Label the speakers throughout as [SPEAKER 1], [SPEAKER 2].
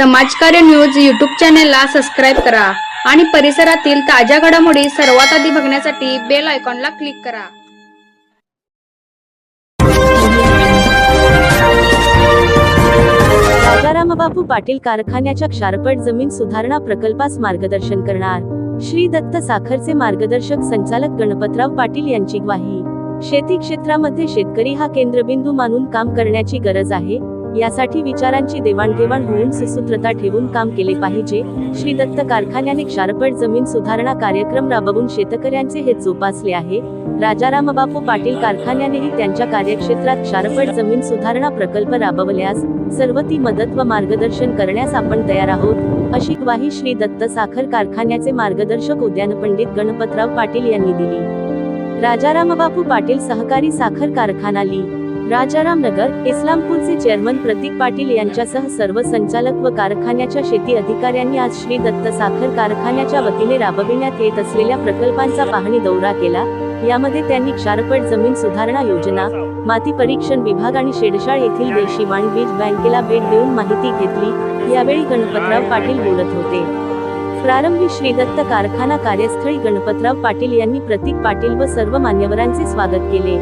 [SPEAKER 1] समाजकार्य news YouTube चॅनेलला subscribe करा आणि परिसरातील ताज्या घडामोडी सर्वात आधी बघण्यासाठी बेल आयकॉनला क्लिक करा.
[SPEAKER 2] राजारामबापू पाटील कारखान्याच्या क्षारपट जमीन सुधारणा प्रकल्पास मार्गदर्शन करणार. श्री दत्त साखरचे मार्गदर्शक संचालक गणपतराव पाटील यांची ग्वाही. शेती क्षेत्रामध्ये शेतकरी हा केंद्रबिंदू मानून काम करण्याची गरज आहे यासाठी विचारांची देवाणघेवाण होऊन सुसूत्रता ठेवून काम केले पाहिजे. श्री दत्त कारखान्याने क्षारपट जमीन सुधारणा कार्यक्रम राबवून शेतकऱ्यांचे हे जोपासले आहे. राजारामबापू पाटील कारखान्यानेही त्यांच्या कार्यक्षेत्रात क्षारपट जमीन सुधारणा प्रकल्प राबवल्यास सर्व ती मदत व मार्गदर्शन करण्यास आपण तयार आहोत. अशी ग्वाही श्री दत्त साखर कारखान्याचे मार्गदर्शक उद्यान पंडित गणपतराव पाटील यांनी दिली. राजारामबापू पाटील सहकारी साखर कारखाना ली. राजाराम नगर इस्लामपूरचे चेअरमन प्रतीक पाटील यांच्यासह सर्व संचालक व कारखान्याच्या शेती अधिकाऱ्यांनी आज श्री दत्त साखर कारखान्याच्या वतीने राबविण्यात येत असलेल्या प्रकल्पांचा पाहणी दौरा केला. यामध्ये त्यांनी क्षारपट जमीन सुधारणा योजना माती परीक्षण विभाग आणि शेडशाळ येथील देशी वाण बीज बँकेला भेट देऊन माहिती घेतली. यावेळी गणपतराव पाटील बोलत होते. प्रारंभी श्रीदत्त कारखाना कार्यस्थळी गणपतराव पाटील यांनी प्रतीक पाटील व सर्व मान्यवरांचे स्वागत केले.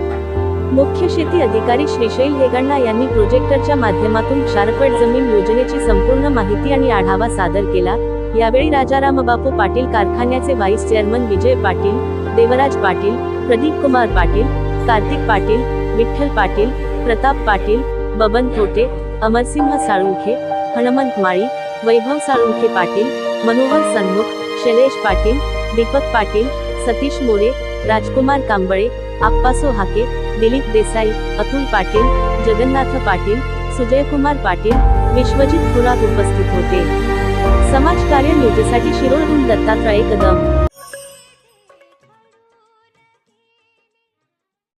[SPEAKER 2] मुख्य शेती अधिकारी श्रीशैल हेगण्णा यांनी प्रोजेक्टरच्या माध्यमातून क्षारपट जमीन योजनेची संपूर्ण माहिती आणि आढावा सादर केला. यावेळी राजारामबापू पाटील कारखान्याचे व्हाईस चेअरमन विजय पाटील देवराज पाटील प्रदीप कुमार पाटील कार्तिक पाटील विठ्ठल पाटील प्रताप पाटील बबन थोटे अमरसिंह साळुंखे हनुमंत माळी वैभव साळुंखे पाटील मनोहर सन्मुख शैलेश पाटील दीपक पाटील सतीश मोरे राजकुमार कांबळे आप्पासो हाके दिलीप देसाई अतुल पाटील जगन्नाथ पाटील सुजयकुमार पाटील विश्वजित खुरात उपस्थित होते. समाजकार्य न्यूजसाठी शिरोळहून दत्तात्रय कदम